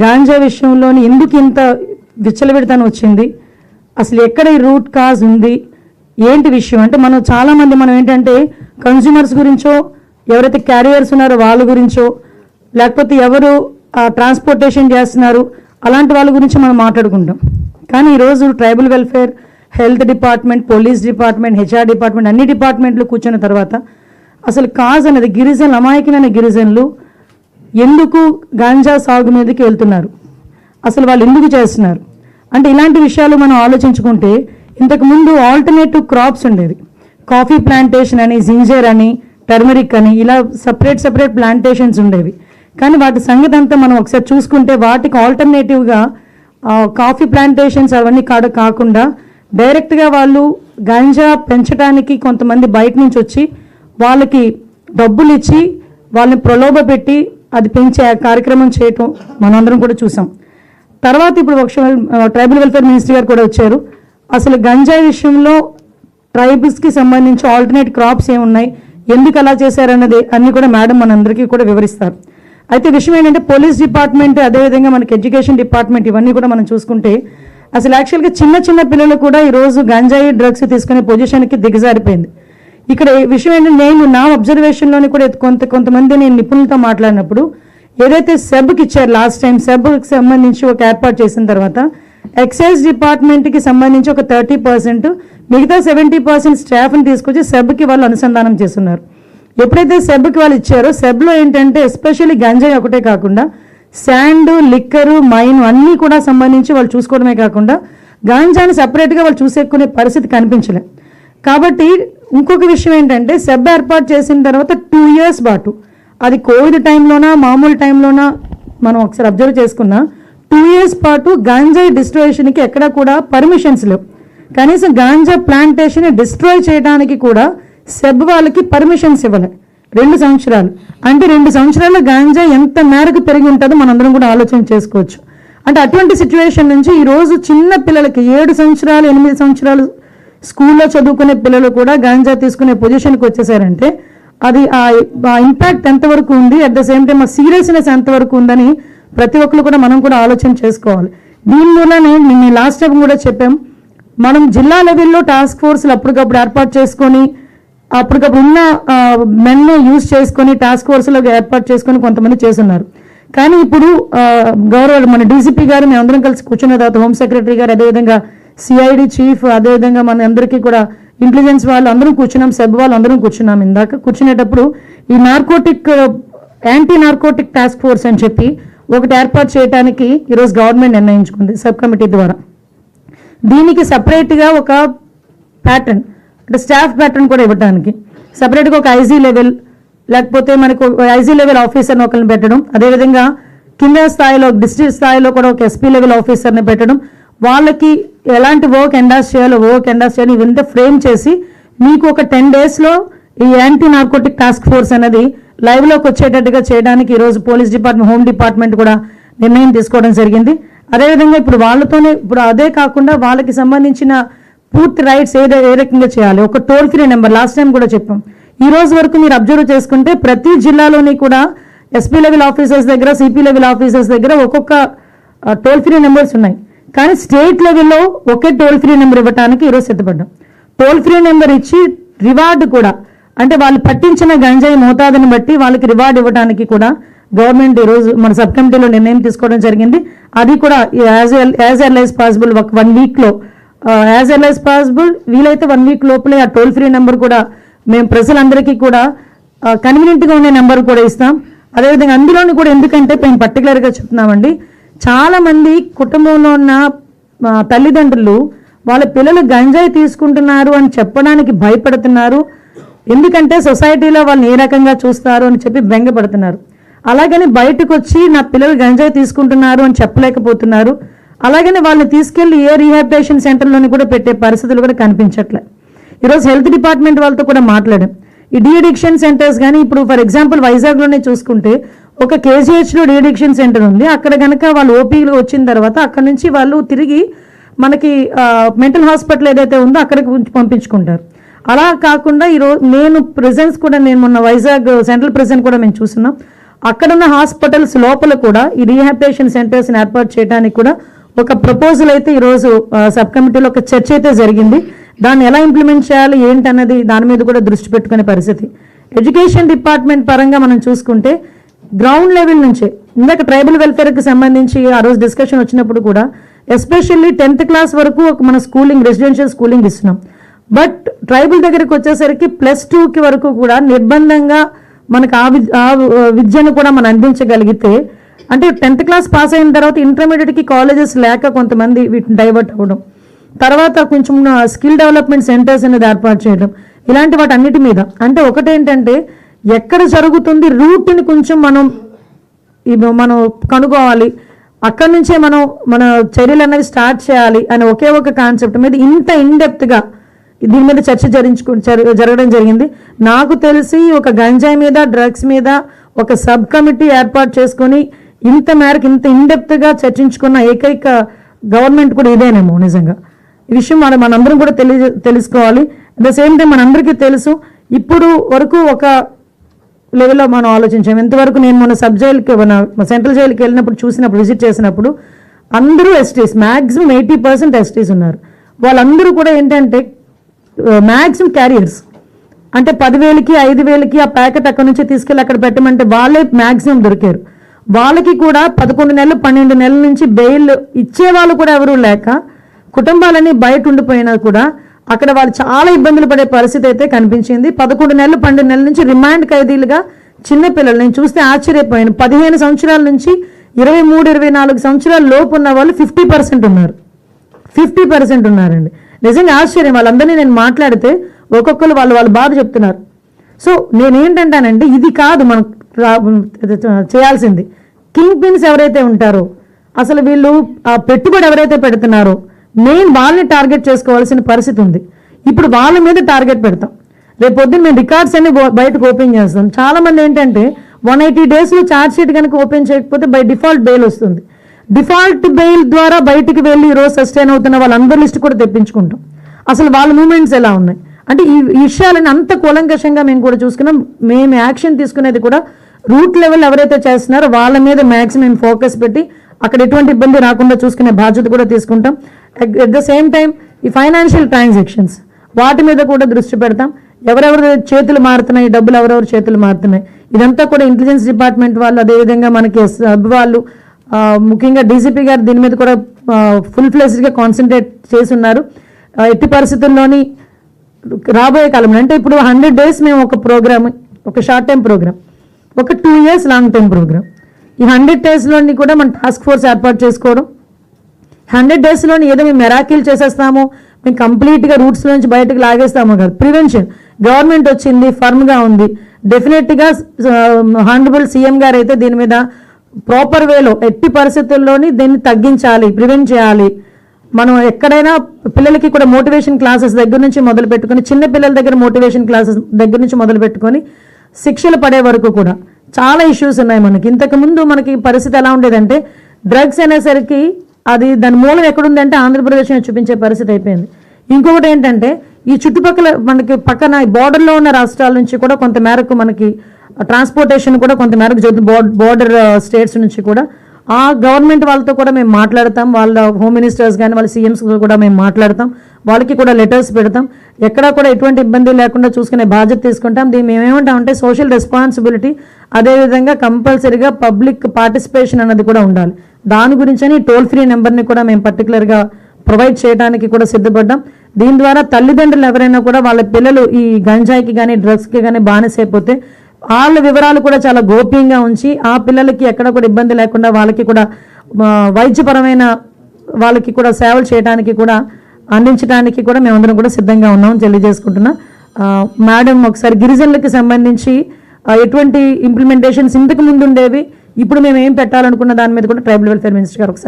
గాంజా విషయంలోని ఎందుకు ఇంత విచ్చలవిడతనం వచ్చింది? అసలు ఎక్కడ ఈ రూట్ కాజ్ ఉంది? ఏంటి విషయం? అంటే మనం చాలామంది మనం ఏంటంటే కన్జ్యూమర్స్ గురించో ఎవరైతే క్యారియర్స్ ఉన్నారో వాళ్ళ గురించో లేకపోతే ఎవరు ట్రాన్స్పోర్టేషన్ చేస్తున్నారు అలాంటి వాళ్ళ గురించి మనం మాట్లాడుకుంటాం. కానీ ఈరోజు tribal welfare health department police department HR department అన్ని డిపార్ట్మెంట్లు కూర్చున్న తర్వాత అసలు కాజ్ అనేది గిరిజనులు అమాయకమైన గిరిజనులు ఎందుకు గాంజా సాగు మీదకి వెళ్తున్నారు? అసలు వాళ్ళు ఎందుకు చేస్తున్నారు? అంటే ఇలాంటి విషయాలు మనం ఆలోచించుకుంటే ఇంతకుముందు ఆల్టర్నేటివ్ క్రాప్స్ ఉండేది కాఫీ ప్లాంటేషన్ అని జింజర్ అని టర్మరిక్ అని ఇలా సపరేట్ సపరేట్ ప్లాంటేషన్స్ ఉండేవి. కానీ వాటి సంగతి అంతా మనం ఒకసారి చూసుకుంటే వాటికి ఆల్టర్నేటివ్గా కాఫీ ప్లాంటేషన్స్ అవన్నీ కాడ కాకుండా డైరెక్ట్గా వాళ్ళు గంజా పెంచడానికి కొంతమంది బయట నుంచి వచ్చి వాళ్ళకి డబ్బులు ఇచ్చి వాళ్ళని ప్రలోభ పెట్టి అది పెంచే కార్యక్రమం చేయటం మనందరం కూడా చూసాం. తర్వాత ఇప్పుడు ఒక ట్రైబల్ వెల్ఫేర్ మినిస్ట్రీ గారు కూడా వచ్చారు. అసలు గంజాయి విషయంలో ట్రైబ్స్కి సంబంధించి ఆల్టర్నేట్ క్రాప్స్ ఏమున్నాయి? ఎందుకు అలా చేశారన్నది అన్ని కూడా మేడం మనందరికీ కూడా వివరిస్తారు. అయితే విషయం ఏంటంటే పోలీస్ డిపార్ట్మెంట్ అదేవిధంగా మనకి ఎడ్యుకేషన్ డిపార్ట్మెంట్ ఇవన్నీ కూడా మనం చూసుకుంటే అసలు యాక్చువల్గా చిన్న చిన్న పిల్లలు కూడా ఈరోజు గంజాయి డ్రగ్స్ తీసుకునే పొజిషన్కి దిగజారిపోయింది. ఇక్కడ విషయం ఏంటంటే నేను నా అబ్జర్వేషన్లోనే కూడా కొంత కొంతమంది నేను నిపుణులతో మాట్లాడినప్పుడు ఏదైతే సెబ్కి ఇచ్చారు లాస్ట్ టైం సెబ్కి సంబంధించి ఒక ఏర్పాటు చేసిన తర్వాత ఎక్సైజ్ డిపార్ట్మెంట్కి సంబంధించి ఒక థర్టీ పర్సెంట్ మిగతా సెవెంటీ పర్సెంట్ స్టాఫ్ని తీసుకొచ్చి సెబ్కి వాళ్ళు అనుసంధానం చేస్తున్నారు. ఎప్పుడైతే సెబ్కి వాళ్ళు ఇచ్చారో సెబ్లో ఏంటంటే ఎస్పెషల్లీ గంజాయి ఒకటే కాకుండా శాండ్ లిక్కరు మైన్ అన్నీ కూడా సంబంధించి వాళ్ళు చూసుకోవడమే కాకుండా గాంజాని సపరేట్గా వాళ్ళు చూసేకునే పరిస్థితి కనిపించలే. కాబట్టి ఇంకొక విషయం ఏంటంటే సెబ్ ఏర్పాటు చేసిన తర్వాత టూ ఇయర్స్ పాటు అది కోవిడ్ టైంలోనా మామూలు టైంలోనా మనం ఒకసారి అబ్జర్వ్ చేసుకున్నా టూ ఇయర్స్ పాటు గాంజాయి డిస్ట్రోయేషన్కి ఎక్కడ కూడా పర్మిషన్స్ లేవు. కనీసం గాంజా ప్లాంటేషన్ డిస్ట్రాయ్ చేయడానికి కూడా సెబ్ వాళ్ళకి పర్మిషన్స్ ఇవ్వలే. రెండు సంవత్సరాలు. అంటే రెండు సంవత్సరాల గాంజా ఎంత మేరకు పెరిగి ఉంటుందో మనందరం కూడా ఆలోచన చేసుకోవచ్చు. అంటే అటువంటి సిచ్యువేషన్ నుంచి ఈరోజు చిన్న పిల్లలకి ఏడు సంవత్సరాలు ఎనిమిది సంవత్సరాలు స్కూల్లో చదువుకునే పిల్లలు కూడా గాంజా తీసుకునే పొజిషన్కి వచ్చేసారంటే అది ఆ ఇంపాక్ట్ ఎంతవరకు ఉంది? అట్ ద సేమ్ టైం ఆ సీరియస్నెస్ ఎంతవరకు ఉందని ప్రతి ఒక్కరు కూడా మనం కూడా ఆలోచన చేసుకోవాలి. దీని మూలనే లాస్ట్ టైం కూడా చెప్పాం. మనం జిల్లా లెవెల్లో టాస్క్ ఫోర్స్లు అప్పటికప్పుడు ఏర్పాటు చేసుకొని అప్పటికప్పుడు ఉన్న మెన్ను యూజ్ చేసుకొని టాస్క్ ఫోర్స్లో ఏర్పాటు చేసుకొని కొంతమంది చేస్తున్నారు. కానీ ఇప్పుడు గౌరవ మన డీసీపీ గారు మేము అందరం కలిసి కూర్చున్న తర్వాత హోమ్ సెక్రటరీ గారు అదేవిధంగా సిఐడి చీఫ్ అదేవిధంగా మన అందరికీ కూడా ఇంటెలిజెన్స్ వాళ్ళు అందరం కూర్చున్నాం సెబ్ వాళ్ళు అందరం కూర్చున్నాం ఇందాక. కూర్చునేటప్పుడు ఈ narcotic anti narcotic task force అని చెప్పి ఒకటి ఏర్పాటు చేయడానికి ఈరోజు గవర్నమెంట్ నిర్ణయించుకుంది సబ్ కమిటీ ద్వారా. దీనికి సపరేట్గా ఒక ప్యాటర్న్ అంటే స్టాఫ్ ప్యాటర్న్ కూడా ఇవ్వడానికి సపరేట్గా ఒక ఐజీ లెవెల్ లేకపోతే మనకు ఐజీ లెవెల్ ఆఫీసర్ని ఒకరిని పెట్టడం అదేవిధంగా కింద స్థాయిలో డిస్ట్రిక్ట్ స్థాయిలో కూడా ఒక ఎస్పీ లెవెల్ ఆఫీసర్ని పెట్టడం వాళ్ళకి ఎలాంటి వర్క్ ఎండాస్ చేయాలో వర్క్ ఎండాస్ చేయాలి ఇవంతా ఫ్రేమ్ చేసి మీకు ఒక టెన్ డేస్లో ఈ యాంటీ నార్కోటిక్ టాస్క్ ఫోర్స్ అనేది లైవ్లోకి వచ్చేటట్టుగా చేయడానికి ఈరోజు పోలీస్ డిపార్ట్మెంట్ హోమ్ డిపార్ట్మెంట్ కూడా నిర్ణయం తీసుకోవడం జరిగింది. అదేవిధంగా ఇప్పుడు వాళ్ళతోనే ఇప్పుడు అదే కాకుండా వాళ్ళకి సంబంధించిన పూర్తి రైట్స్ ఏ ఏ రకంగా చేయాలి? ఒక toll free number last time కూడా చెప్పాం. ఈ రోజు వరకు మీరు అబ్జర్వ్ చేసుకుంటే ప్రతి జిల్లాలోని కూడా ఎస్పీ లెవెల్ ఆఫీసర్స్ దగ్గర సిపి లెవెల్ ఆఫీసర్స్ దగ్గర ఒక్కొక్క టోల్ ఫ్రీ నెంబర్స్ ఉన్నాయి. కానీ స్టేట్ లెవెల్లో ఒకే టోల్ ఫ్రీ నెంబర్ ఇవ్వడానికి ఈరోజు సిద్ధపడ్డాం. టోల్ ఫ్రీ నెంబర్ ఇచ్చి రివార్డు కూడా అంటే వాళ్ళు పట్టించిన గంజాయి మోతాదుని బట్టి వాళ్ళకి రివార్డ్ ఇవ్వడానికి కూడా గవర్నమెంట్ ఈరోజు మన సబ్ కమిటీలో నిర్ణయం తీసుకోవడం జరిగింది. అది కూడా యాజ్ యాజ్ ఎల్ యాజ్ పాసిబుల్ ఒక వన్ వీక్లో యాజ్ ఎల్ యాజ్ పాసిబుల్ వీలైతే వన్ వీక్ లోపలే ఆ టోల్ ఫ్రీ నెంబర్ కూడా మేము ప్రజలందరికీ కూడా కన్వీనియంట్గా ఉండే నెంబర్ కూడా ఇస్తాం. అదేవిధంగా అందులోని కూడా ఎందుకంటే మేము పర్టికులర్గా చెప్తున్నామండి చాలామంది కుటుంబంలో ఉన్న తల్లిదండ్రులు వాళ్ళ పిల్లలు గంజాయి తీసుకుంటున్నారు అని చెప్పడానికి భయపడుతున్నారు. ఎందుకంటే సొసైటీలో వాళ్ళని ఏ రకంగా చూస్తారు అని చెప్పి బెంగపడుతున్నారు. అలాగని బయటకు వచ్చి నా పిల్లలు గంజాయి తీసుకుంటున్నారు అని చెప్పలేకపోతున్నారు. అలాగని వాళ్ళని తీసుకెళ్ళి ఏ రీహాబిటేషన్ సెంటర్లోని కూడా పెట్టే పరిస్థితులు కూడా కనిపించట్లే. ఈరోజు హెల్త్ డిపార్ట్మెంట్ వాళ్ళతో కూడా మాట్లాడాం. ఈ డీ అడిక్షన్ సెంటర్స్ కానీ ఇప్పుడు ఫర్ ఎగ్జాంపుల్ వైజాగ్లోనే చూసుకుంటే ఒక కేజీహెచ్లో డీఅడిక్షన్ సెంటర్ ఉంది. అక్కడ కనుక వాళ్ళు ఓపీలో వచ్చిన తర్వాత అక్కడ నుంచి వాళ్ళు తిరిగి మనకి మెంటల్ హాస్పిటల్ ఏదైతే ఉందో అక్కడికి పంపించుకుంటారు. అలా కాకుండా ఈరోజు నేను ప్రెజెన్స్ కూడా నేను మొన్న వైజాగ్ సెంట్రల్ ప్రెజెంట్ కూడా మేము చూస్తున్నాం. అక్కడున్న హాస్పిటల్స్ లోపల కూడా ఈ రీహాబిటేషన్ సెంటర్స్ని ఏర్పాటు చేయడానికి కూడా ఒక ప్రపోజల్ అయితే ఈరోజు సబ్ కమిటీలో ఒక చర్చ అయితే జరిగింది. దాన్ని ఎలా ఇంప్లిమెంట్ చేయాలి ఏంటన్నది దాని మీద కూడా దృష్టి పెట్టుకునే పరిస్థితి. ఎడ్యుకేషన్ డిపార్ట్మెంట్ పరంగా మనం చూసుకుంటే గ్రౌండ్ లెవెల్ నుంచే. ఇందాక ట్రైబల్ వెల్ఫేర్కి సంబంధించి ఆ రోజు డిస్కషన్ వచ్చినప్పుడు కూడా ఎస్పెషల్లీ టెన్త్ క్లాస్ వరకు ఒక మన స్కూలింగ్ రెసిడెన్షియల్ స్కూలింగ్ ఇస్తున్నాం. బట్ ట్రైబల్ దగ్గరికి వచ్చేసరికి ప్లస్ టూకి వరకు కూడా నిర్బంధంగా మనకు ఆ ఆ విద్యను కూడా మనం అందించగలిగితే అంటే టెన్త్ క్లాస్ పాస్ అయిన తర్వాత ఇంటర్మీడియట్కి కాలేజెస్ లేక కొంతమంది వీటిని డైవర్ట్ అవ్వడం. తర్వాత కొంచెం స్కిల్ డెవలప్మెంట్ సెంటర్స్ అనేది ఏర్పాటు చేయడం. ఇలాంటి వాటి అన్నిటి మీద. అంటే ఒకటేంటంటే ఎక్కడ జరుగుతుంది రూట్ని కొంచెం మనం మనం కనుక్కోవాలి. అక్కడి నుంచే మనం మన చర్యలు అనేవి స్టార్ట్ చేయాలి అనే ఒకే ఒక కాన్సెప్ట్ మీద ఇంత ఇన్డెప్త్గా దీని మీద చర్చ జరించుకు జరగడం జరిగింది. నాకు తెలిసి ఒక గంజాయి మీద డ్రగ్స్ మీద ఒక సబ్ కమిటీ ఏర్పాటు చేసుకొని ఇంత మేరకు ఇంత ఇన్డెప్త్గా చర్చించుకున్న ఏకైక గవర్నమెంట్ కూడా ఇదేనేమో నిజంగా. ఈ విషయం మన మనందరం కూడా తెలియ తెలుసుకోవాలి. అట్ ద సేమ్ టైం మనందరికీ తెలుసు. ఇప్పుడు వరకు ఒక లెవెల్లో మనం ఆలోచించాం. ఎంతవరకు నేను మన సబ్ జైలుకి మన సెంట్రల్ జైలుకి వెళ్ళినప్పుడు చూసినప్పుడు విజిట్ చేసినప్పుడు అందరూ STs maximum eighty percent STs ఉన్నారు. వాళ్ళందరూ కూడా ఏంటంటే మ్యాక్సిమం క్యారియర్స్. అంటే పదివేలకి ఐదు వేలకి ఆ ప్యాకెట్ అక్కడ నుంచి తీసుకెళ్ళి అక్కడ పెట్టమంటే వాళ్ళే మ్యాక్సిమం దొరికారు. వాళ్ళకి కూడా పదకొండు నెలలు పన్నెండు నెలల నుంచి బెయిల్ ఇచ్చే వాళ్ళు కూడా ఎవరూ లేక కుటుంబాలన్నీ బయట ఉండిపోయినా కూడా అక్కడ వాళ్ళు చాలా ఇబ్బందులు పడే పరిస్థితి అయితే కనిపించింది. పదకొండు నెలలు పన్నెండు నెలల నుంచి రిమాండ్ ఖైదీలుగా చిన్నపిల్లలు నేను చూస్తే ఆశ్చర్యపోయాను. పదిహేను సంవత్సరాల నుంచి ఇరవై మూడు ఇరవై నాలుగు సంవత్సరాల లోపు ఉన్న వాళ్ళు ఫిఫ్టీ పర్సెంట్ ఉన్నారు. ఫిఫ్టీ పర్సెంట్ ఉన్నారండి. నిజంగా ఆశ్చర్యం. వాళ్ళందరినీ నేను మాట్లాడితే ఒక్కొక్కరు వాళ్ళు వాళ్ళ బాధ చెప్తున్నారు. సో నేనేంటంటానంటే ఇది కాదు మనం చేయాల్సింది. కింగ్ పిన్స్ ఎవరైతే ఉంటారో అసలు వీళ్ళు ఆ పెట్టుబడి ఎవరైతే పెడుతున్నారో మెయిన్ వాళ్ళని టార్గెట్ చేసుకోవాల్సిన పరిస్థితి ఉంది. ఇప్పుడు వాళ్ళ మీద టార్గెట్ పెడతాం. రేపు పొద్దున్న మేము రికార్డ్స్ అన్ని బయటకు ఓపెన్ చేస్తాం. చాలా మంది ఏంటంటే వన్ ఎయిటీ డేస్లో ఛార్జ్ షీట్ కనుక ఓపెన్ చేయకపోతే బై డిఫాల్ట్ బెయిల్ వస్తుంది. డిఫాల్ట్ బెయిల్ ద్వారా బయటికి వెళ్ళి ఈ రోజు సస్టైన్ అవుతున్న వాళ్ళందరి లిస్ట్ కూడా తెప్పించుకుంటాం. అసలు వాళ్ళ మూమెంట్స్ ఎలా ఉన్నాయి? అంటే ఈ ఈ విషయాలని అంత కూలంకషంగా మేము కూడా చూసుకున్నాం. మేము యాక్షన్ తీసుకునేది కూడా రూట్ లెవెల్ ఎవరైతే చేస్తున్నారో వాళ్ళ మీద మ్యాక్సిమం ఫోకస్ పెట్టి అక్కడ ఎటువంటి ఇబ్బంది రాకుండా చూసుకునే బాధ్యత కూడా తీసుకుంటాం. అట్ ద సేమ్ టైం ఈ ఫైనాన్షియల్ ట్రాన్సాక్షన్స్ వాటి మీద కూడా దృష్టి పెడతాం. ఎవరెవరు చేతులు మారుతున్నాయి డబ్బులు ఎవరెవరు చేతులు మారుతున్నాయి. ఇదంతా కూడా ఇంటెలిజెన్స్ డిపార్ట్మెంట్ వాళ్ళు అదేవిధంగా మనకి సబ్ వాళ్ళు ముఖ్యంగా డీజీపీ గారు దీని మీద కూడా ఫుల్ ఫ్లెజ్డ్గా కాన్సన్ట్రేట్ చేసి ఉన్నారు ఎట్టి పరిస్థితుల్లోని రాబోయే కాలంలో అంటే ఇప్పుడు హండ్రెడ్ డేస్ మేము ఒక ప్రోగ్రామ్ ఒక షార్ట్ టైం ప్రోగ్రామ్ ఒక two years long time program ఈ హండ్రెడ్ డేస్లోని కూడా మనం టాస్క్ ఫోర్స్ ఏర్పాటు చేసుకోవడం. హండ్రెడ్ డేస్లోని ఏదో మేము మెరాకిల్ చేసేస్తాము మేము కంప్లీట్గా రూట్స్ నుంచి బయటకు లాగేస్తాము కాదు. ప్రివెన్షన్ గవర్నమెంట్ వచ్చింది ఫర్మ్గా ఉంది. డెఫినెట్గా హానరబుల్ సీఎం గారు అయితే దీని మీద ప్రాపర్ వేలో ఎట్టి పరిస్థితుల్లోని దీన్ని తగ్గించాలి ప్రివెంట్ చేయాలి. మనం ఎక్కడైనా పిల్లలకి కూడా మోటివేషన్ క్లాసెస్ దగ్గర నుంచి మొదలు పెట్టుకొని చిన్న పిల్లల దగ్గర మోటివేషన్ క్లాసెస్ దగ్గర నుంచి మొదలు పెట్టుకొని శిక్షలు పడే వరకు కూడా. చాలా ఇష్యూస్ ఉన్నాయి మనకి. ఇంతకు ముందు మనకి పరిస్థితి ఎలా ఉండేదంటే డ్రగ్స్ అనేసరికి అది దాని మూలం ఎక్కడుందంటే ఆంధ్రప్రదేశ్ చూపించే పరిస్థితి అయిపోయింది. ఇంకొకటి ఏంటంటే ఈ చుట్టుపక్కల మనకి పక్కన బార్డర్లో ఉన్న రాష్ట్రాల నుంచి కూడా కొంత మేరకు మనకి ట్రాన్స్పోర్టేషన్ కూడా కొంత మేరకు జరుగుతుంది. బార్డర్ స్టేట్స్ uh, నుంచి కూడా. ఆ గవర్నమెంట్ వాళ్ళతో కూడా మేము మాట్లాడతాం. వాళ్ళ హోమ్ మినిస్టర్స్ కానీ వాళ్ళ సీఎంస్ కూడా మేము మాట్లాడతాం. వాళ్ళకి కూడా లెటర్స్ పెడతాం. ఎక్కడా కూడా ఎటువంటి ఇబ్బంది లేకుండా చూసుకునే బాధ్యత తీసుకుంటాం. దీన్ని మేము ఏమంటామంటే సోషల్ రెస్పాన్సిబిలిటీ అదేవిధంగా కంపల్సరీగా పబ్లిక్ పార్టిసిపేషన్ అన్నది కూడా ఉండాలి. దాని గురించని టోల్ ఫ్రీ నెంబర్ని కూడా మేము పర్టికులర్గా ప్రొవైడ్ చేయడానికి కూడా సిద్ధపడ్డాం. దీని ద్వారా తల్లిదండ్రులు ఎవరైనా కూడా వాళ్ళ పిల్లలు ఈ గంజాయికి కానీ డ్రగ్స్కి కానీ బానిసైపోతే వాళ్ళ వివరాలు కూడా చాలా గోప్యంగా ఉంచి ఆ పిల్లలకి ఎక్కడ కూడా ఇబ్బంది లేకుండా వాళ్ళకి కూడా వైద్యపరమైన వాళ్ళకి కూడా సేవలు చేయడానికి కూడా అందించడానికి కూడా మేమందరం కూడా సిద్ధంగా ఉన్నాం తెలియజేసుకుంటున్నా. మేడం ఒకసారి గిరిజనులకు సంబంధించి ఎటువంటి ఇంప్లిమెంటేషన్స్ ఇంతకు ముందు ఉండేవి ఇప్పుడు మేము ఏం పెట్టాలనుకున్న దాని మీద కూడా ట్రైబల్ వెల్ఫేర్ మినిస్టర్ గారు ఒకసారి